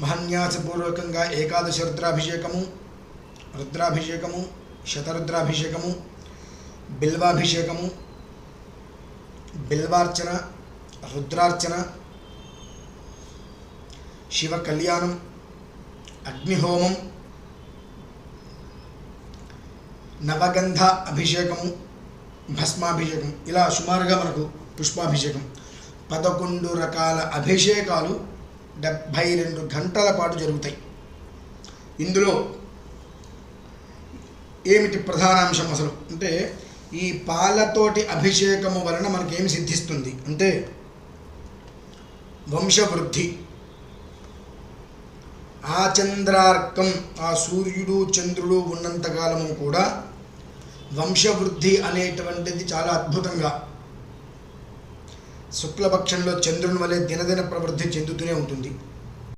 మహన్యాసపూర్వకంగా ఏకాదశ రుద్రాభిషేకము రుద్రాభిషేకము శతరుద్రాభిషేకము బిల్వాభిషేకము బిల్వార్చన రుద్రార్చన శివ కళ్యాణం అగ్నిహోమం నవగంధ అభిషేకము భస్మాభిషేకం ఇలా సుమారుగా మనకు పుష్పాభిషేకం. పదకొండు రకాల అభిషేకాలు డెబ్భై రెండు గంటల పాటు జరుగుతాయి. ఇందులో ఏమిటి ప్రధానాంశం అసలు? అంటే ఈ పాలతోటి అభిషేకము వలన మనకేమి సిద్ధిస్తుంది? అంటే వంశవృద్ధి. ఆ చంద్రార్కం ఆ సూర్యుడు చంద్రుడు ఉన్నంతకాలము కూడా వంశవృద్ధి అనేటువంటిది చాలా అద్భుతంగా శుక్లపక్షంలో చంద్రుని వలె దినదిన ప్రవృద్ధి చెందుతూనే ఉంటుంది.